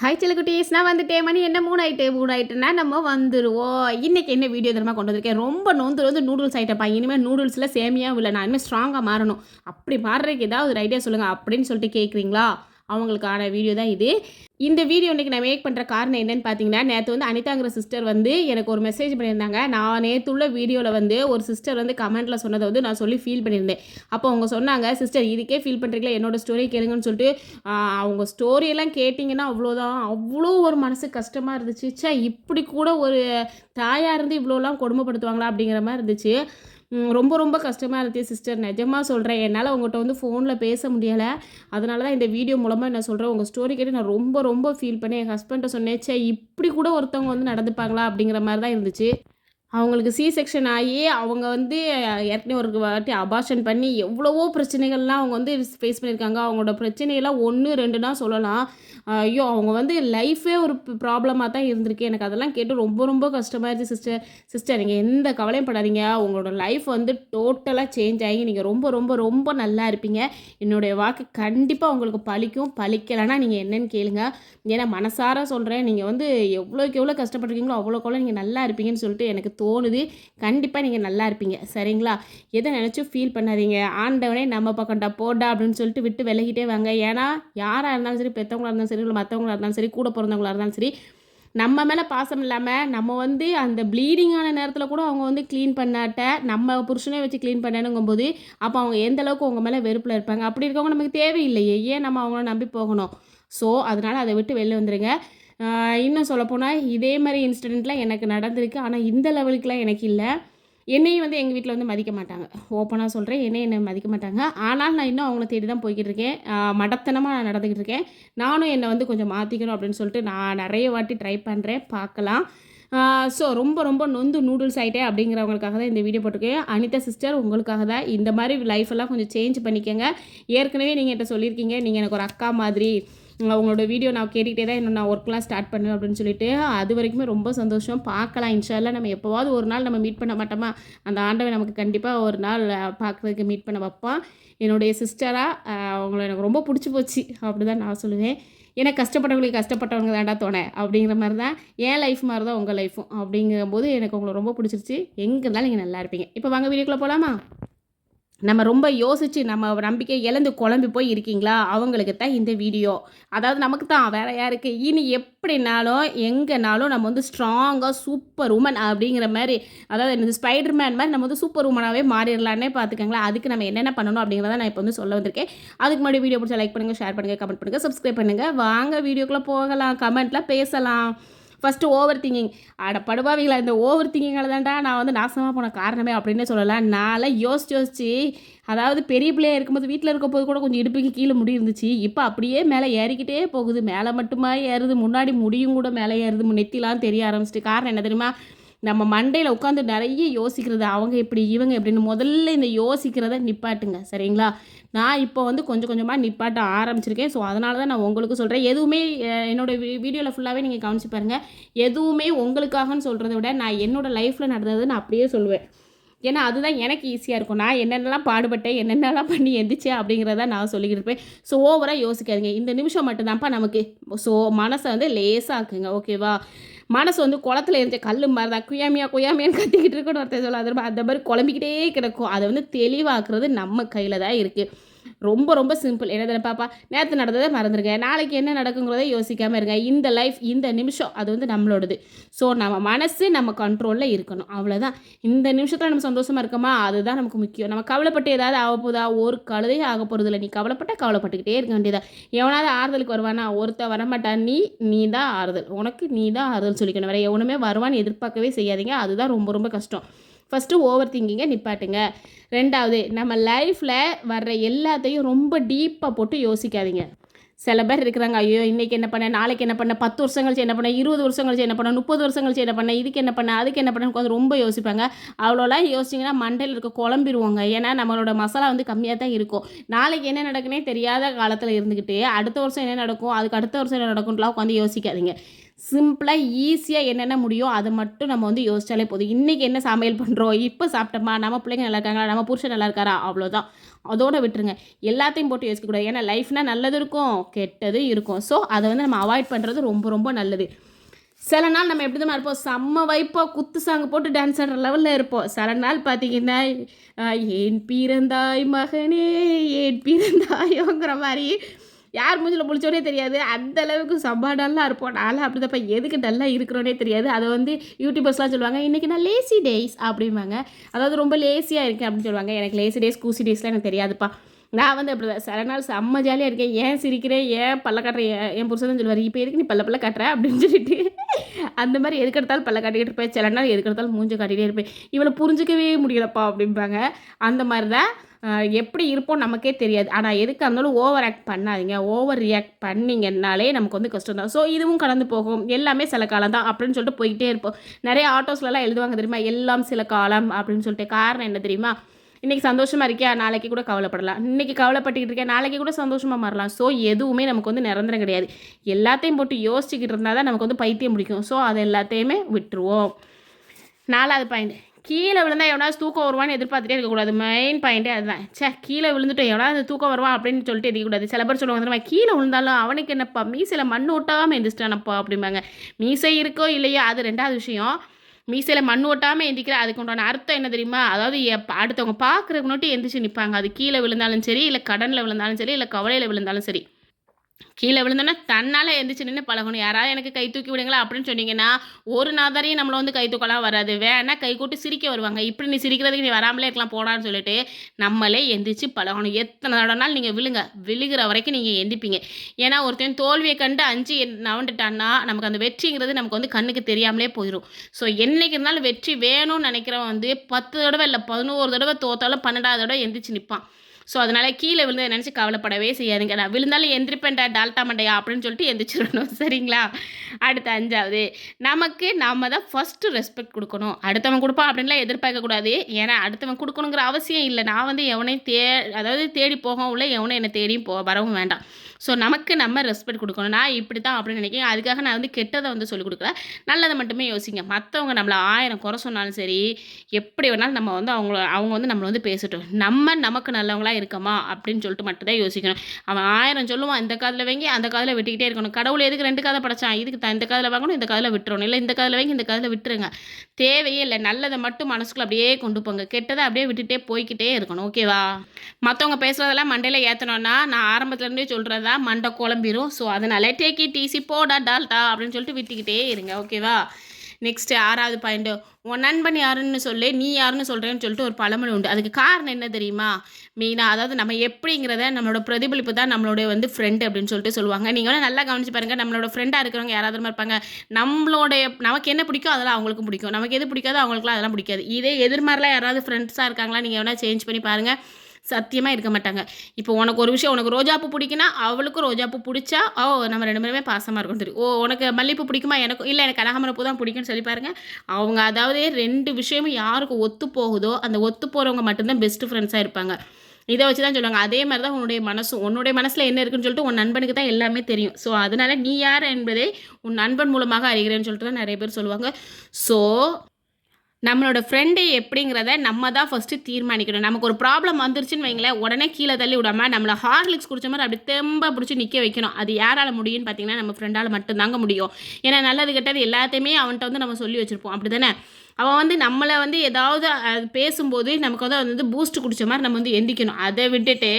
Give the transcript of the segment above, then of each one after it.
Hi சிலக்குட்டீஸ் நான் வந்துட்டேன். மணி என்ன மூணு ஆயிட்டு மூணு ஆயிட்டுனா நம்ம வந்துடுவோம் இன்றைக்கி என்ன வீடியோ தெரியுமா கொண்டு வந்திருக்கேன்? ரொம்ப நோந்து வந்து நூடுல்ஸ் ஆகிட்டப்பா இனிமேல் நூடுல்ஸில் சேமியாக இல்லை. நான் இனிமேல் ஸ்ட்ராங்காக மாறணும். அப்படி மாறுறதுக்கு ஏதாவது ஒரு ஐடியா சொல்லுங்கள் அப்படின்னு சொல்லிட்டு கேட்குறீங்களா அவங்களுக்கான வீடியோ தான் இது. இந்த வீடியோ இன்றைக்கி நான் மேக் பண்ணுற காரணம் என்னென்னு பார்த்தீங்கன்னா நேற்று வந்து அனிதாங்கிற சிஸ்டர் வந்து எனக்கு ஒரு மெசேஜ் பண்ணியிருந்தாங்க. நான் நேற்று உள்ள வீடியோவில் வந்து ஒரு சிஸ்டர் வந்து கமெண்ட்டில் சொன்னதை வந்து நான் சொல்லி ஃபீல் பண்ணியிருந்தேன். அப்போ அவங்க சொன்னாங்க சிஸ்டர் இதுக்கே ஃபீல் பண்ணுறீங்களா என்னோட ஸ்டோரி கேளுங்கன்னு சொல்லிட்டு அவங்க ஸ்டோரியெல்லாம் கேட்டிங்கன்னா அவ்வளோதான். அவ்வளோ ஒரு மனசு கஷ்டமாக இருந்துச்சு. ச்சே இப்படி கூட ஒரு தாயாக இருந்து இவ்வளோலாம் கொடுமைப்படுத்துவாங்களா? அப்படிங்கிற மாதிரி இருந்துச்சு. ரொம்ப ரொம்ப கஷ்டமாக இருந்துச்சு சிஸ்டர். நிஜமாக சொல்கிறேன் என்னால் உங்கள்கிட்ட வந்து ஃபோனில் பேச முடியலை. அதனால தான் இந்த வீடியோ மூலமாக நான் சொல்கிறேன் உங்கள் ஸ்டோரி கேட்டு நான் ரொம்ப ரொம்ப ஃபீல் பண்ணேன். என் ஹஸ்பண்ட்டை சொன்னேச்சே இப்படி கூட ஒருத்தவங்க வந்து நடந்துப்பாங்களா? அப்படிங்கிற மாதிரி தான் இருந்துச்சு. அவங்களுக்கு சி செக்ஷன் ஆகி அவங்க வந்து ஏற்கனவே ஒரு வாட்டி அபார்ஷன் பண்ணி எவ்வளவோ பிரச்சனைகள்லாம் அவங்க வந்து ஃபேஸ் பண்ணியிருக்காங்க. அவங்களோட பிரச்சனையெல்லாம் ஒன்று ரெண்டுனா சொல்லலாம். ஐயோ அவங்க வந்து லைஃபே ஒரு ப்ராப்ளமாக தான் இருந்திருக்கு. எனக்கு அதெல்லாம் கேட்டு ரொம்ப ரொம்ப கஷ்டமாக இருந்துச்சு சிஸ்டர் சிஸ்டர் நீங்கள் எந்த கவலையும் படாதீங்க. உங்களோட லைஃப் வந்து டோட்டலாக சேஞ்ச் ஆகி நீங்கள் ரொம்ப ரொம்ப ரொம்ப நல்லா இருப்பீங்க. என்னுடைய வாக்கு கண்டிப்பாக உங்களுக்கு பழிக்கும். பழிக்கலைன்னா நீங்கள் என்னன்னு கேளுங்க. ஏன்னா மனசார சொல்கிறேன் நீங்கள் வந்து எவ்வளோக்கு எவ்வளோ கஷ்டப்பட்டிருக்கீங்களோ அவ்வளோக்கு எவ்வளோ நீங்கள் நல்லா இருப்பீங்கன்னு சொல்லிட்டு எனக்கு தோணுது. கண்டிப்பாக நீங்கள் நல்லா இருப்பீங்க. சரிங்களா? எதை நினச்சும் ஃபீல் பண்ணாதீங்க. ஆண்டவனே நம்ம பக்கம்டா போடா அப்படின்னு சொல்லிட்டு விட்டு விலகிட்டே வாங்க. ஏன்னா யாராக இருந்தாலும் சரி பெற்றவங்களா இருந்தாலும் சரி இல்லை மற்றவங்களா இருந்தாலும் சரி கூட பிறந்தவங்களா இருந்தாலும் சரி நம்ம மேலே பாசம் இல்லாமல் நம்ம வந்து அந்த ப்ளீடிங்கான நேரத்தில் கூட அவங்க வந்து க்ளீன் பண்ணாட்ட நம்ம புருஷனே வச்சு க்ளீன் பண்ணணுங்கும்போது அப்போ அவங்க எந்த அளவுக்கு உங்கள் மேலே வெறுப்பில் இருப்பாங்க? அப்படி இருக்கவங்க நமக்கு தேவையில்லையே. ஏன் நம்ம அவங்கள நம்பி போகணும்? ஸோ அதனால் அதை விட்டு வெளில வந்துடுங்க இன்னும் சொல்லப்போனால் இதே மாதிரி இன்சிடெண்ட்லாம் எனக்கு நடந்திருக்கு. ஆனால் இந்த லெவலுக்குலாம் எனக்கு இல்லை. என்னையும் வந்து எங்கள் வீட்டில் வந்து மதிக்க மாட்டாங்க. ஓப்பனாக சொல்கிறேன் என்னையும் என்னை மதிக்க மாட்டாங்க. ஆனால் நான் இன்னும் அவங்கள தேடி தான் போய்கிட்டு இருக்கேன். மடத்தனமாக நான் நடந்துக்கிட்டு இருக்கேன். நானும் என்னை வந்து கொஞ்சம் மாற்றிக்கணும் அப்படின்னு சொல்லிட்டு நான் நிறைய வாட்டி ட்ரை பண்ணுறேன் பார்க்கலாம். ஸோ ரொம்ப ரொம்ப நொந்து நூடுல்ஸ் ஆகிட்டேன் அப்படிங்கிறவங்களுக்காக தான் இந்த வீடியோ போட்டிருக்கேன். அனிதா சிஸ்டர் உங்களுக்காக தான். இந்த மாதிரி லைஃப் எல்லாம் கொஞ்சம் சேஞ்ச் பண்ணிக்கோங்க. ஏற்கனவே நீங்கள் என்கிட்ட சொல்லியிருக்கீங்க. நீங்கள் எனக்கு ஒரு அக்கா மாதிரி அவங்களோட வீடியோ நான் கேட்டுக்கிட்டே தான் இன்னும் நான் ஒர்க்லாம் ஸ்டார்ட் பண்ணுவேன் அப்படின்னு சொல்லிட்டு அது வரைக்குமே ரொம்ப சந்தோஷம். பார்க்கலாம் இன்ஷால்லா நம்ம எப்போவாவது ஒரு நாள் நம்ம மீட் பண்ண மாட்டோமா? அந்த ஆண்டவன் நமக்கு கண்டிப்பாக ஒரு நாள் பார்க்குறதுக்கு மீட் பண்ண வைப்பான். என்னுடைய சிஸ்டராக அவங்கள எனக்கு ரொம்ப பிடிச்சி போச்சு. அப்படி தான் நான் சொல்லுவேன். ஏன்னா கஷ்டப்பட்டவங்களுக்கு கஷ்டப்பட்டவங்க தாண்டா தோணை அப்படிங்கிற மாதிரி தான் என் லைஃப் மாதிரி தான் உங்கள் லைஃப்பும் அப்படிங்கும்போது எனக்கு உங்களை ரொம்ப பிடிச்சிருச்சு. எங்கே இருந்தாலும் நீங்கள் நல்லா இருப்பீங்க. இப்போ வாங்க வீடியோக்குள்ளே போகலாமா நம்ம ரொம்ப யோசித்து நம்ம நம்பிக்கை இழந்து குழம்பி போய் இருக்கீங்களா? அவங்களுக்கு தான் இந்த வீடியோ. அதாவது நமக்கு தான் வேற யாருக்கு இனி எப்படினாலும் எங்கேனாலும் நம்ம வந்து ஸ்ட்ராங்காக சூப்பர் உமன் அப்படிங்கிற மாதிரி அதாவது இந்த ஸ்பைடர்மேன் மாதிரி நம்ம வந்து சூப்பர் உமனாகவே மாறிடலான்னே பார்த்துக்கோங்களேன். அதுக்கு நம்ம என்னென்ன பண்ணணும் அப்படிங்கிறத நான் இப்போ வந்து சொல்ல வந்திருக்கேன். அதுக்கு முன்னாடி வீடியோ பிடிச்சா லைக் பண்ணுங்கள் ஷேர் பண்ணுங்கள் கமெண்ட் பண்ணுங்கள் சப்ஸ்கிரைப் பண்ணுங்கள் வாங்க வீடியோக்குள்ளே போகலாம் கமெண்ட்டில் பேசலாம். ஃபஸ்ட்டு ஓவர் திங்கிங் அட படுபாவிங்களா இந்த ஓவர் திங்கிங்கால் தான்டா நான் வந்து நாசமாக போன காரணமே அப்படின்னே சொல்லலாம். நான்லாம் யோசிச்சு யோசிச்சு அதாவது பெரிய பிள்ளையாக இருக்கும்போது வீட்டில் இருக்க போது கூட கொஞ்சம் இடுப்புக்கு கீழே முடி இருந்துச்சு. இப்போ அப்படியே மேலே ஏறிக்கிட்டே போகுது. மேலே மட்டுமா ஏறுது முன்னாடி முடியும் கூட மேலே ஏறுது. நெத்திலாம் தெரிய ஆரம்பிச்சிட்டு. காரணம் என்ன தெரியுமா? நம்ம மண்டையில் உட்காந்து நிறைய யோசிக்கிறது. அவங்க இப்படி இவங்க எப்படின்னு முதல்ல இந்த யோசிக்கிறத நிப்பாட்டுங்க. சரிங்களா? நான் இப்போ வந்து கொஞ்சம் கொஞ்சமாக நிப்பாட்ட ஆரம்பிச்சிருக்கேன். ஸோ அதனால தான் நான் உங்களுக்கு சொல்கிறேன் எதுவுமே என்னோடய வீடியோவில் ஃபுல்லாகவே நீங்கள் கவனிச்சு பாருங்கள் எதுவுமே உங்களுக்காகன்னு சொல்கிறத விட நான் என்னோடய லைஃப்பில் நடந்தது நான் அப்படியே சொல்லுவேன். ஏன்னா அதுதான் எனக்கு ஈஸியாக இருக்கும். நான் என்னென்னலாம் பாடுபட்டேன் என்னென்னலாம் பண்ணி எந்திரிச்சேன் அப்படிங்கிறத நான் சொல்லிக்கிட்டு இருப்பேன். ஸோ ஓவராக யோசிக்காதீங்க. இந்த நிமிஷம் மட்டும்தான்ப்பா நமக்கு ஸோ மனசை வந்து லேசாக்குங்க. ஓகேவா மனசு வந்து குளத்துல இருந்த கல் மாதிரி தான் குயாமியா குயாமியான்னு கத்திக்கிட்டு இருக்கணும் ஒருத்தர் சொல்ல அது அந்த மாதிரி குழம்பிக்கிட்டே கிடக்கும். அதை வந்து தெளிவாக்குறது நம்ம கையில் தான் இருக்குது ரொம்ப ரொம்ப சிம்பிள் என்ன பாப்பா? நேற்று நடந்ததை மறந்துருங்க. நாளைக்கு என்ன நடக்குங்கிறத யோசிக்காமல் இருங்க. இந்த லைஃப் இந்த நிமிஷம் அது வந்து நம்மளோடது. ஸோ நம்ம மனசு நம்ம கண்ட்ரோலில் இருக்கணும். அவ்வளோதான் இந்த நிமிஷத்தில் நம்ம சந்தோஷமாக இருக்கோமா? அதுதான் நமக்கு முக்கியம். நம்ம கவலைப்பட்டு ஏதாவது ஆக போதா? ஒரு கழுதையும் ஆக போகிறது இல்லை நீ கவலைப்பட்ட கவலைப்பட்டுக்கிட்டே இருக்க வேண்டியதா எவனாவது ஆறுதலுக்கு வருவானா? ஒருத்தன் வரமாட்டான் நீ நீ தான் ஆறுதல். உனக்கு நீ தான் ஆறுதல் சொல்லிக்கணும். வேறு எவனுமே வருவான்னு எதிர்பார்க்கவே செய்யாதீங்க. அதுதான் ரொம்ப ரொம்ப கஷ்டம். ஃபஸ்ட்டு ஓவர் திங்கிங்கை நிப்பாட்டுங்க. ரெண்டாவது நம்ம லைஃப்பில் வர்ற எல்லாத்தையும் ரொம்ப டீப்பாக போட்டு யோசிக்காதீங்க. சில பேர் இருக்கிறாங்க ஐயோ இன்றைக்கி என்ன பண்ண நாளைக்கு என்ன பண்ண பத்து வருஷம் கழிச்சு என்ன பண்ண இருபது வருஷம் கழிச்சு என்ன பண்ண முப்பது வருஷம் கழிச்சு என்ன பண்ண இதுக்கு என்ன பண்ண அதுக்கு என்ன பண்ண உட்காந்து ரொம்ப யோசிப்பாங்க. அவ்வளோலாம் யோசிச்சிங்கன்னா மண்டையில் இருக்க குழம்பிடுவாங்க ஏன்னா நம்மளோட மசாலா வந்து கம்மியாக தான் இருக்கும். நாளைக்கு என்ன நடக்குனே தெரியாத காலத்தில் இருந்துக்கிட்டு அடுத்த வருஷம் என்ன நடக்கும் அதுக்கு அடுத்த வருஷம் என்ன நடக்கும்லாம் உட்காந்து யோசிக்காதீங்க. சிம்பிளாக ஈஸியாக என்னென்ன முடியும் அதை மட்டும் நம்ம வந்து யோசிச்சாலே போதும். இன்றைக்கி என்ன சமையல் பண்ணுறோம் இப்போ சாப்பிட்டோமா? நம்ம பிள்ளைங்க நல்லா இருக்காங்களா? நம்ம புருஷன் நல்லா இருக்காரா? அவ்வளோதான் அதோட விட்டுருங்க. எல்லாத்தையும் போட்டு யோசிக்கக்கூடாது. ஏன்னா லைஃப்னால் நல்லது இருக்கும் கெட்டது இருக்கும். ஸோ அதை வந்து நம்ம அவாய்ட் பண்ணுறது ரொம்ப ரொம்ப நல்லது. சில நாள் நம்ம எப்படி தான் இருப்போம்? செம்ம வைப்போம் குத்து சாங் போட்டு டான்ஸ் ஆடுற லெவலில் இருப்போம். சில நாள் பார்த்தீங்கன்னா ஏன் பிறந்தாய் மகனே ஏன் பிறந்தாயோங்கிற மாதிரி யார் மூஞ்சில் முழிச்சோனே தெரியாது. அந்த அளவுக்கு சம்பா டல்லாக இருப்போம். நான்லாம் அப்படி தப்பா எதுக்கு டல்லாக இருக்கிறோனே தெரியாது. அதை வந்து யூடியூபர்ஸ்லாம் சொல்லுவாங்க இன்றைக்கி நான் லேசி டேஸ் அப்படிம்பாங்க. அதாவது ரொம்ப லேசியாக இருக்கேன் அப்படின்னு சொல்லுவாங்க. எனக்கு லேசி டேஸ் கூசி டேஸ்லாம் எனக்கு தெரியாதுப்பா. நான் வந்து அப்படி தான் சில நாள் செம்ம ஜாலியாக இருக்கேன். ஏன் சிரிக்கிறேன் ஏன் பல்ல காட்டுறேன் ஏன் என் புருஷன் தான் சொல்லுவார் இப்போ எதுக்கு நீ பல்ல பல்ல காட்டுற? அப்படின்னு சொல்லிட்டு. அந்த மாதிரி எதுக்கெடுத்தாலும் பல்ல காட்டிக்கிட்டு இருப்பேன். சில நாள் எதுக்கெடுத்தாலும் மூஞ்ச காட்டிகிட்டே இருப்பேன். இவளை புரிஞ்சிக்கவே முடியலப்பா அப்படிம்பாங்க. அந்த மாதிரி தான் எப்படி இருப்போம் நமக்கே தெரியாது. ஆனால் எதுக்கு இருந்தாலும் ஓவர் ஆக்ட் பண்ணாதீங்க. ஓவர் ரியாக்ட் பண்ணீங்கன்னாலே நமக்கு வந்து கஷ்டம் தான். ஸோ இதுவும் கடந்து போகும். எல்லாமே சில காலம் தான் அப்படின்னு சொல்லிட்டு போய்கிட்டே இருப்போம். நிறைய ஆட்டோஸ்லலாம் எழுதுவாங்க தெரியுமா? எல்லாம் சில காலம் அப்படின்னு சொல்லிட்டு. காரணம் என்ன தெரியுமா? இன்றைக்கி சந்தோஷமாக இருக்கியா? நாளைக்கு கூட கவலைப்படலாம். இன்றைக்கி கவலைப்பட்டுக்கிட்டு இருக்கேன் நாளைக்கு கூட சந்தோஷமாக மாறலாம். ஸோ எதுவுமே நமக்கு வந்து நிரந்தரம் கிடையாது. எல்லாத்தையும் போட்டு யோசிச்சுக்கிட்டு இருந்தால் தான் நமக்கு வந்து பைத்தியம் பிடிக்கும். ஸோ அது எல்லாத்தையுமே விட்டுருவோம். நாலாவது பாயிண்ட் கீழே விழுந்தா எவனாவது தூக்கம் வருவான்னு எதிர்பார்த்துட்டே இருக்கக்கூடாது. மெயின் பாயிண்ட்டே அதுதான். சே கீழே விழுந்துட்டோம் எவனாவது தூக்கம் வருவான் அப்படின்னு சொல்லிட்டு எதிக்கக்கூடாது சில பேர் சொல்லுவாங்க தெரியுமா? கீழே விழுந்தாலும் அவனுக்கு என்னப்பா? மீசையில் மண் ஒட்டாமல் எந்திரிச்சிட்டானப்பா அப்படிம்பாங்க. மீசை இருக்கோ இல்லையோ அது ரெண்டாவது விஷயம். மீசையில் மண் ஒட்டாமல் எந்திக்கிற அதுக்கு உண்டான அர்த்தம் என்ன தெரியுமா? அதாவது அடுத்தவங்க பார்க்குறவங்க நோட்டி எந்திரிச்சு நிற்பாங்க அது கீழே விழுந்தாலும் சரி இல்லை கடனில் விழுந்தாலும் சரி இல்லை கவலையில் விழுந்தாலும் சரி. கீழே விழுந்தோன்னா தன்னால் எந்திரிச்சு நின்று பழகணும். யாராவது எனக்கு கை தூக்கி விடுங்களா அப்படின்னு சொன்னீங்கன்னா ஒரு நாதாரையும் நம்மளை வந்து கை தூக்கலாம் வராது. வேணா கை கூட்டு சிரிக்க வருவாங்க. இப்படி நீ சிரிக்கிறதுக்கு நீ வராமலே இருக்கலாம் போடான்னு சொல்லிட்டு நம்மளே எந்திரிச்சு பழகணும். எத்தனை தடவைனாலும் நீங்கள் விழுங்க. விழுகிற வரைக்கும் நீங்கள் எந்திப்பீங்க. ஏன்னா ஒருத்தன் தோல்வியை கண்டு அஞ்சு நவண்டுட்டான்னா நமக்கு அந்த வெற்றிங்கிறது நமக்கு வந்து கண்ணுக்கு தெரியாமலே போயிடும் ஸோ என்னைக்கு இருந்தாலும் வெற்றி வேணும்னு நினைக்கிறவன் வந்து பத்து தடவை இல்லை பதினோரு தடவை தோத்தாலும் பன்னெண்டாவது தடவை எந்திரிச்சு நிற்பான் ஸோ அதனால் கீழே விழுந்து நினச்சி கவலைப்படவே செய்யாதுங்க. நான் விழுந்தாலும் எந்திரிப்பேன்டா டால்டா மண்டையா அப்படின்னு சொல்லிட்டு எந்திரிச்சிடணும் சரிங்களா? அடுத்த அஞ்சாவது. நமக்கு நம்ம தான் ஃபஸ்ட்டு ரெஸ்பெக்ட் கொடுக்கணும். அடுத்தவன் கொடுப்பான் அப்படின்லாம் எதிர்பார்க்கக்கூடாது ஏன்னா அடுத்தவன் கொடுக்கணுங்கிற அவசியம் இல்லை. நான் வந்து எவனையும் தே அதாவது தேடி போகவும் இல்லை எவனும் என்னை தேடியும் போ வரவும் வேண்டாம். ஸோ நமக்கு நம்ம ரெஸ்பெக்ட் கொடுக்கணும். நான் இப்படி தான் அப்படின்னு நினைக்கிறேன். அதுக்காக நான் வந்து கெட்டதை வந்து சொல்லிக் கொடுக்கல. நல்லதை மட்டுமே யோசிங்க. மற்றவங்க நம்மளை ஆயிரம் குறை சொன்னாலும் சரி எப்படி வேணாலும் நம்ம வந்து அவங்கள அவங்க வந்து நம்மளை வந்து பேசட்டும். நம்ம நமக்கு நல்லவங்களா இருக்கமா அப்படின்னு சொல்லிட்டு மட்டும்தான் யோசிக்கணும். அவன் ஆயிரம் சொல்லுவான் இந்த காதில் வாங்கி அந்த காதில் விட்டுக்கிட்டே இருக்கணும். கடவுள் எதுக்கு ரெண்டு காதை படைச்சான்? இதுக்கு த- இந்த காதில் வாங்கணும் இந்த காதில் விட்டுறணும். இல்லை இந்த காதில் வாங்கி இந்த காதில் விட்டுருங்க. தேவையே இல்லை. நல்லதை மட்டும் மனசுக்குள்ள அப்படியே கொண்டு போங்க. கெட்டதை அப்படியே விட்டுட்டே போய்க்கிட்டே இருக்கணும். ஓகேவா மற்றவங்க பேசுகிறதெல்லாம் மண்டையில் ஏற்றணும்னா நான் ஆரம்பத்துலேருந்தே சொல்கிறதா மண்டை குழம்பிரும். ஸோ அதனால் டேக்கி டிசி போடா டால்டா அப்படின்னு சொல்லிட்டு விட்டுக்கிட்டே இருங்க. ஓகேவா நெக்ஸ்ட்டு ஆறாவது பாயிண்ட்டு உன் நண்பன் யாருன்னு சொல்லு. நீ யாருன்னு சொல்கிறேன்னு சொல்லிட்டு ஒரு பழமொழி உண்டு. அதுக்கு காரணம் என்ன தெரியுமா? மெயினாக அதாவது நம்ம எப்படிங்கிறத நம்மளோட பிரதிபலிப்பு தான் நம்மளுடைய வந்து ஃப்ரெண்டு அப்படின்னு சொல்லிட்டு சொல்லுவாங்க. நீங்கள் வேணால் நல்லா கவனிச்சு பாருங்கள் நம்மளோட ஃப்ரெண்டாக இருக்கிறவங்க யாராவது இருப்பாங்க. நம்மளுடைய நமக்கு என்ன பிடிக்கும் அதெல்லாம் அவங்களுக்கும் பிடிக்கும். நமக்கு எது பிடிக்காதோ அவங்களுக்குலாம் அதெல்லாம் பிடிக்காது. இதே எதிர்மாரிலாம் யாராவது ஃப்ரெண்ட்ஸாக இருக்காங்களா? நீங்கள் வேணால் சேஞ்ச் பண்ணி பாருங்கள் சத்தியமாக இருக்க மாட்டாங்க. இப்போ உனக்கு ஒரு விஷயம் உனக்கு ரோஜாப்பூ பிடிக்குன்னா அவளுக்கும் ரோஜாப்பூ பிடிச்சா ஓ நம்ம ரெண்டு பேருமே பாசமாக இருக்கும் தெரியும் ஓ உனக்கு மல்லிப்பூ பிடிக்குமா? எனக்கு இல்லை எனக்கு கனகாமரப்பூ தான் பிடிக்கும்னு சொல்லி பாருங்க. அவங்க அதாவது ரெண்டு விஷயமும் யாருக்கு ஒத்து போகுதோ அந்த ஒத்து போகிறவங்க மட்டும்தான் பெஸ்ட் ஃப்ரெண்ட்ஸாக இருப்பாங்க. இதை வச்சு தான் சொல்லுவாங்க. அதே மாதிரி தான் உன்னுடைய மனசும் உன்னுடைய மனசில் என்ன இருக்குன்னு சொல்லிட்டு உன் நண்பனுக்கு தான் எல்லாமே தெரியும். ஸோ அதனால் நீ யார் என்பதை உன் நண்பன் மூலமாக அறிகிறேன்னு சொல்லிட்டு தான் நிறைய பேர் சொல்லுவாங்க. ஸோ நம்மளோட ஃப்ரெண்டு எப்படிங்கிறத நம்ம தான் ஃபஸ்ட்டு தீர்மானிக்கணும். நமக்கு ஒரு ப்ராப்ளம் வந்துருச்சுன்னு வைங்களேன் உடனே கீழே தள்ளி விடாம நம்மளை ஹார்லிக்ஸ் குடிச்ச மாதிரி அப்படி தெம்ப பிடிச்சி நிற்க வைக்கணும். அது யாரால முடியும்னு பார்த்தீங்கன்னா நம்ம ஃப்ரெண்டால் மட்டும்தாங்க முடியும். ஏன்னா நல்லது கெட்டது எல்லாத்தையுமே அவன்கிட்ட வந்து நம்ம சொல்லி வச்சுருப்போம். அப்படி தானே அவன் வந்து நம்மளை வந்து ஏதாவது பேசும்போது நமக்கு வந்து அது வந்து பூஸ்ட் குடிச்ச மாதிரி நம்ம வந்து எந்திக்கணும். அதை விட்டுட்டு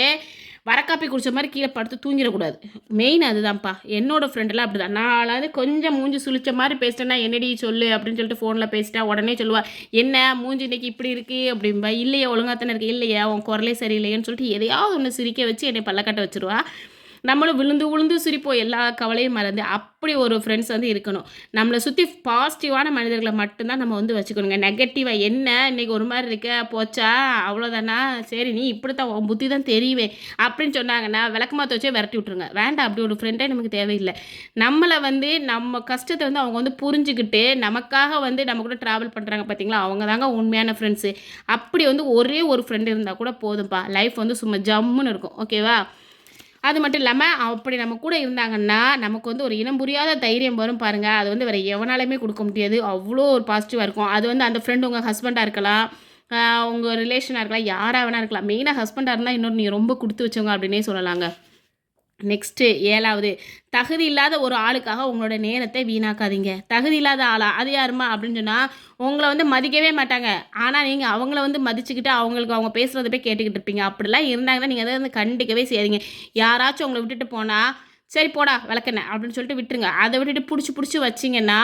வரக்காப்பி குடித்த மாதிரி கீழே படுத்து தூங்கிடக்கூடாது. மெயின் அதுதான்ப்பா. என்னோடய ஃப்ரெண்டெல்லாம் அப்படி தான் நான் வந்து கொஞ்சம் மூஞ்சி சுழிச்ச மாதிரி பேசிட்டேன்னா என்னடி சொல்லு? அப்படின்னு சொல்லிட்டு ஃபோனில் பேசிட்டா உடனே சொல்லுவா என்ன மூஞ்சி இன்னைக்கு இப்படி இருக்குது அப்படிம்பா. இல்லையா ஒழுங்காக தானே இருக்கு. இல்லையா உன் குரலே சரியில்லையேன்னு சொல்லிட்டு எதையாவது ஒன்று சிரிக்க வச்சு என்னை பல்லக்கட்ட வச்சுருவா. நம்மளும் விழுந்து விழுந்து சிரிப்போம். எல்லா கவலையும் மறந்து அப்படி ஒரு ஃப்ரெண்ட்ஸ் வந்து இருக்கணும். நம்மளை சுற்றி பாசிட்டிவான மனிதர்களை மட்டும்தான் நம்ம வந்து வச்சுக்கணுங்க. நெகட்டிவாக என்ன? இன்றைக்கி ஒரு மாதிரி இருக்க? போச்சா? அவ்வளோதானா சரி நீ இப்படி தான் உன் புத்தி தான் தெரியுவேன் அப்படின்னு சொன்னாங்கன்னா விளக்கமாக வச்சே விரட்டி விட்ருங்க வேண்டாம் அப்படி ஒரு ஃப்ரெண்டே நமக்கு தேவையில்லை. நம்மளை வந்து நம்ம கஷ்டத்தை வந்து அவங்க வந்து புரிஞ்சுக்கிட்டு நமக்காக வந்து நம்ம கூட ட்ராவல் பண்ணுறாங்க பார்த்தீங்களா அவங்க தாங்க உண்மையான ஃப்ரெண்ட்ஸு அப்படி வந்து ஒரே ஒரு ஃப்ரெண்டு இருந்தால் கூட போதும்ப்பா லைஃப் வந்து சும்மா ஜம்முன்னு இருக்கும். ஓகேவா அது மட்டும் இல்லாமல் அப்படி நம்ம கூட இருந்தாங்கன்னா நமக்கு வந்து ஒரு இனம் புரியாத தைரியம் வரும் பாருங்கள் அது வந்து வேறு எவனாலையுமே கொடுக்க முடியாது. அவ்வளோ ஒரு பாசிட்டிவாக இருக்கும். அது வந்து அந்த ஃப்ரெண்டு உங்கள் ஹஸ்பண்டாக இருக்கலாம். உங்கள் ரிலேஷனாக இருக்கலாம். யாராக வேணா இருக்கலாம். மெயினாக ஹஸ்பண்டாக இருந்தால் இன்னொரு நீங்கள் ரொம்ப கொடுத்து வச்சவங்க அப்படின்னே சொல்லலாங்க. நெக்ஸ்ட்டு ஏழாவது தகுதி இல்லாத ஒரு ஆளுக்காக உங்களோட நேரத்தை வீணாக்காதீங்க. தகுதி இல்லாத ஆளா அது யாருமா அப்படின்னு சொன்னால் உங்களை வந்து மதிக்கவே மாட்டாங்க. ஆனால் நீங்கள் அவங்கள வந்து மதிச்சுக்கிட்டு அவங்களுக்கு அவங்க பேசுகிறத போய் கேட்டுக்கிட்டு இருப்பீங்க. அப்படிலாம் இருந்தாங்கன்னா நீங்கள் அதை வந்து கண்டிக்கவே செய்யாதீங்க. யாராச்சும் உங்களை விட்டுட்டு போனால் சரி போடா விளக்கண்ணே அப்படின்னு சொல்லிட்டு விட்டுருங்க. அதை விட்டுட்டு பிடிச்சி பிடிச்சி வச்சிங்கன்னா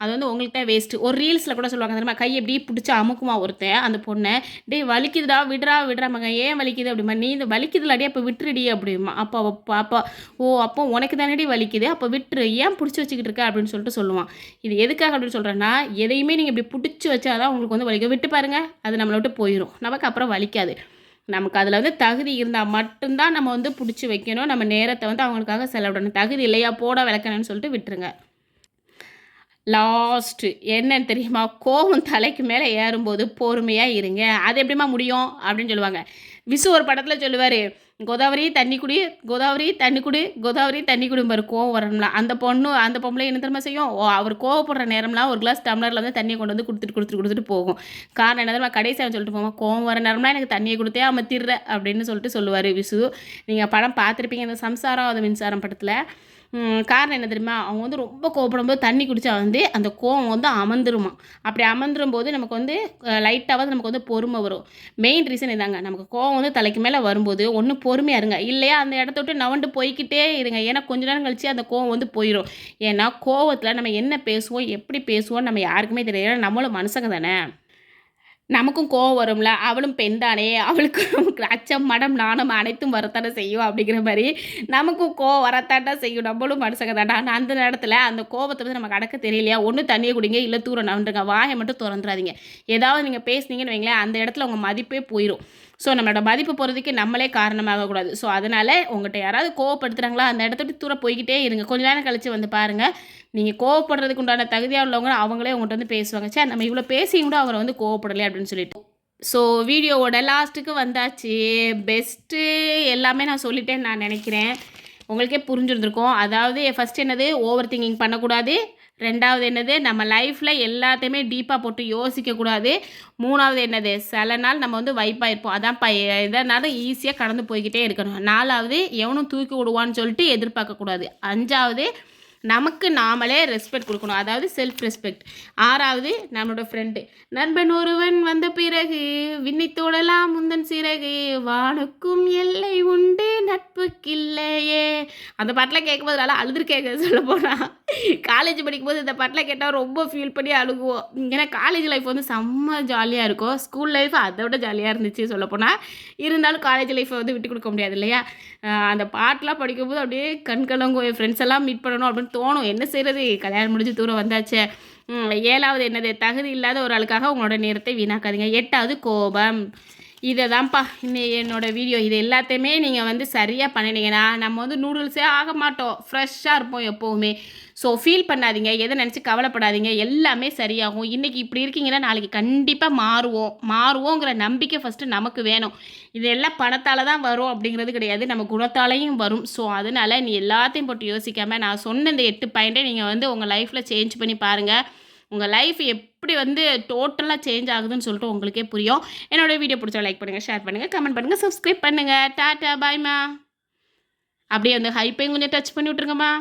அது வந்து உங்களுக்கு தான் வேஸ்ட்டு ஒரு ரீல்ஸில் கூட சொல்லுவாங்க தெரியுமா? கை எப்படி பிடிச்சி அமுக்குமா ஒருத்தன் அந்த பொண்ணை. டே வலிக்குதுடா விடுறா விடுறா மகன். ஏன் வலிக்குது அப்படிமா? நீ இந்த வலிக்குதுலடி அப்போ விட்டுருடி அப்படிமா. அப்போ அப்போ அப்போ. ஓ அப்போ உனக்கு தானடி வலிக்குது? அப்போ விட்டுரு. ஏன் பிடிச்சி வச்சுக்கிட்டு இருக்க? அப்படின்னு சொல்லிட்டு சொல்லுவான். இது எதுக்காக அப்படின்னு சொல்கிறேன்னா எதையுமே நீங்கள் இப்படி பிடிச்சி வச்சாதான் உங்களுக்கு வந்து வலிக்க விட்டு பாருங்கள் அது நம்மளை விட்டு போயிடும் நமக்கு அப்புறம் வலிக்காது. நமக்கு அதில் வந்து தகுதி இருந்தால் மட்டும்தான் நம்ம வந்து பிடிச்சி வைக்கணும். நம்ம நேரத்தை வந்து அவங்களுக்காக செலவிடணும். தகுதி இல்லையா போட விளக்கணும்னு சொல்லிட்டு விட்டுருங்க. லாஸ்ட்டு என்னன்னு தெரியுமா? கோவம் தலைக்கு மேலே ஏறும்போது பொறுமையாக இருங்க. அது எப்படிமா முடியும்? அப்படின்னு சொல்லுவாங்க. விசு ஒரு படத்தில் சொல்லுவார் கோதாவரி தண்ணி குடி கோதாவரி தண்ணி குடி கோதாவரி தண்ணி குடிம்பார் கோவம் வரணும்ல அந்த பொண்ணு அந்த பொம்பளை என்ன தெரியுமா செய்யும்? ஓ அவர் கோவப்படுற நேரம்லாம் ஒரு கிளாஸ் டம்ளரில் வந்து தண்ணியை கொண்டு வந்து கொடுத்துட்டு கொடுத்துட்டு கொடுத்துட்டு போகும். காரணம் என்ன தெரியுமா? கடைசியாக சொல்லிட்டு போவோம் கோவம் வர நேரம்லாம் எனக்கு தண்ணியை கொடுத்தே அமர்த்திடுற அப்படின்னு சொல்லிட்டு சொல்லுவார் விசு. நீங்கள் படம் பார்த்துருப்பீங்க இந்த சம்சாரம் அது மின்சாரம் படத்தில். காரணம் என்ன தெரியுமா? அவங்க வந்து ரொம்ப கோபப்படும்போது தண்ணி குடித்தா வந்து அந்த கோவம் வந்து அமர்ந்துருமா? அப்படி அமர்ந்துரும் போது நமக்கு வந்து லைட்டாவது நமக்கு வந்து பொறுமை வரும். மெயின் ரீசன் இதாங்க. நமக்கு கோவம் வந்து தலைக்கு மேலே வரும்போது ஒன்று பொறுமையாக இருங்க. இல்லையா? அந்த இடத்த விட்டு நவண்டு போய்கிட்டே இருங்க. ஏன்னா கொஞ்ச நேரம் கழிச்சு அந்த கோவம் வந்து போயிடும் ஏன்னா கோவத்தில் நம்ம என்ன பேசுவோம் எப்படி பேசுவோம் நம்ம யாருக்குமே தெரியாது நம்மளும் மனுஷங்க தானே. நமக்கும் கோவம் வரும்ல. அவளும் பெண் தானே. அவளுக்கு அச்சம் மடம் நாணம் அனைத்தும் வரத்தானே செய்யும் அப்படிங்கிற மாதிரி நமக்கும் கோவம் வரத்தாண்டா செய்யும். நம்மளும் மனுஷங்க தாண்டா ஆனால் அந்த நேரத்தில் அந்த கோவத்தை வந்து நமக்கு அடக்க தெரியலையா? ஒன்று தண்ணியை குடிங்க இல்லை தூரம் நவண்டுங்க. வாயை மட்டும் திறந்துடாதீங்க. ஏதாவது நீங்கள் பேசுனீங்கன்னு வைங்களேன் அந்த இடத்துல உங்கள் மதிப்பே போயிடும் ஸோ நம்மளோட மதிப்பு போகிறதுக்கு நம்மளே காரணமாகக்கூடாது. ஸோ அதனால் உங்கள்கிட்ட யாராவது கோவப்படுத்துகிறாங்களா அந்த இடத்த விட்டு தூரம் போய்கிட்டே இருங்க. கொஞ்ச நேரம் கழித்து வந்து பாருங்கள் நீங்கள் கோவப்படுறதுக்கு உண்டான தகுதியாக உள்ளவங்க அவங்களே உங்கள்கிட்ட வந்து பேசுவாங்க. சார் நம்ம இவ்வளோ பேசியும் கூட அவரை வந்து கோவப்படலை அப்படின்னு சொல்லிட்டு. ஸோ வீடியோவோட லாஸ்ட்டுக்கு வந்தாச்சு. பெஸ்ட்டு எல்லாமே நான் சொல்லிட்டேன்னு நான் நினைக்கிறேன். உங்களுக்கே புரிஞ்சுருந்துருக்கோம். அதாவது ஃபஸ்ட் என்னது? ஓவர் திங்கிங் பண்ணக்கூடாது. ரெண்டாவது என்னது? நம்ம லைஃப்பில் எல்லாத்தையுமே டீப்பாக போட்டு யோசிக்கக்கூடாது. மூணாவது என்னது? சில நாள் நம்ம வந்து வைப்பாக இருப்போம் அதான் ப எதனாலும் ஈஸியாக கடந்து போய்கிட்டே இருக்கணும். நாலாவது எவனும் தூக்கி விடுவான்னு சொல்லிட்டு எதிர்பார்க்கக்கூடாது. அஞ்சாவது நமக்கு நாமளே ரெஸ்பெக்ட் கொடுக்கணும். அதாவது செல்ஃப் ரெஸ்பெக்ட் ஆறாவது நம்மளோட ஃப்ரெண்டு நண்பன் ஒருவன் வந்த பிறகு விண்ணை தோடலாம் முந்தன் சிறகு. வானுக்கும் எல்லை உண்டு நட்புக்கில்லையே அந்த பாட்டெலாம் கேட்கும்போது நல்லா அழுதுருக்கேங்க சொல்ல போனால் காலேஜ் படிக்கும்போது இந்த பாட்டில் கேட்டால் ரொம்ப ஃபீல் பண்ணி அழுகுவோம். ஏன்னா காலேஜ் லைஃப் வந்து செம்ம ஜாலியாக இருக்கும். ஸ்கூல் லைஃப் அதை விட ஜாலியாக இருந்துச்சு சொல்லப்போனால் இருந்தாலும் காலேஜ் லைஃப்பை வந்து விட்டு கொடுக்க முடியாது இல்லையா? அந்த பாட்டெலாம் படிக்கும்போது அப்படியே கண்கலங்கும் என் ஃப்ரெண்ட்ஸ் எல்லாம் மீட் பண்ணணும் அப்படின்னு தோணும். என்ன செய்கிறது கல்யாணம் முடிஞ்சு தூரம் வந்தாச்சே. ஏழாவது என்னது? தகுதி இல்லாத ஒரு ஆளுக்காக உங்களோட நேரத்தை வீணாக்காதீங்க. எட்டாவது கோபம். இதை தான்ப்பா இன்னும் என்னோடய வீடியோ இது எல்லாத்தையுமே நீங்கள் வந்து சரியாக பண்ணினீங்கன்னா நம்ம வந்து நூடுல்ஸே ஆக மாட்டோம். ஃப்ரெஷ்ஷாக இருப்போம் எப்போவுமே. ஸோ ஃபீல் பண்ணாதீங்க. எதை நினச்சி கவலைப்படாதீங்க. எல்லாமே சரியாகும். இன்றைக்கி இப்படி இருக்கீங்கன்னா நாளைக்கு கண்டிப்பாக மாறுவோம். மாறுவோங்கிற நம்பிக்கை ஃபஸ்ட்டு நமக்கு வேணும். இது எல்லாம் பணத்தால் தான் வரும் அப்படிங்கிறது கிடையாது. நம்ம குணத்தாலையும் வரும். ஸோ அதனால் நீ எல்லாத்தையும் போட்டு யோசிக்காமல் நான் சொன்ன இந்த எட்டு பாயிண்ட்டை நீங்கள் வந்து உங்கள் லைஃப்பில் சேஞ்ச் பண்ணி பாருங்கள் உங்கள் லைஃப் எப்படி வந்து டோட்டலாக சேஞ்ச் ஆகுதுன்னு சொல்லிட்டு உங்களுக்கே புரியும். என்னோடய வீடியோ பிடிச்சா லைக் பண்ணுங்கள் ஷேர் பண்ணுங்கள் கமெண்ட் பண்ணுங்கள் சப்ஸ்கிரைப் பண்ணுங்கள் டாட்டா பாய்மா அப்படியே வந்து ஹைப்பையும் கொஞ்சம் டச் பண்ணி விட்ருங்கம்மா